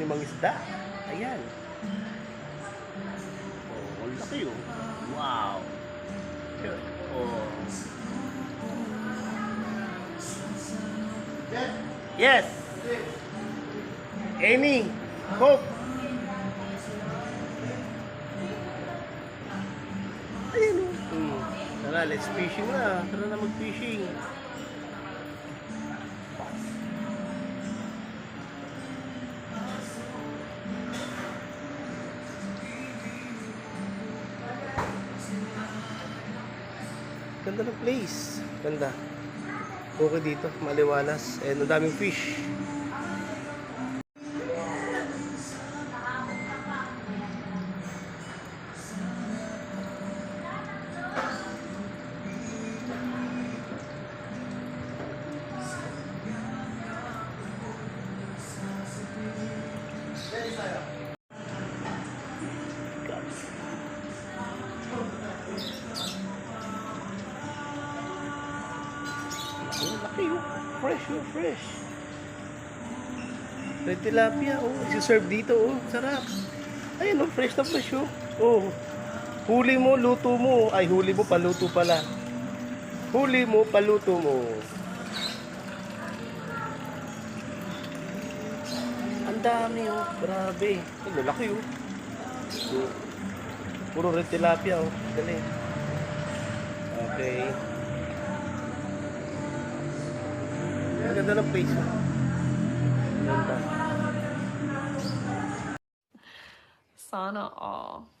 namang isda. Ayan. Oh, ang laki oh. Wow. Yun. Oh. Yes. Amy. Coke. Ayun oh. Hmm. Tara, let's fishing na. Tara na mag-fishing. Ganda ng place. Ganda. Okay dito, maliwalas. And ang daming fish. Oh. Fresh oh, fresh. Red tilapia oh. Isi-serve dito oh. Sarap. Ayun oh, fresh na fresh oh. Oh. Huli mo, luto mo. Ay, huli mo, paluto pala. Huli mo, paluto mo. Ang dami oh. Grabe. Ang lalaki. Oh. Puro red tilapia oh. Dali. Okay. Ganda ng place. Ganda. Sana all.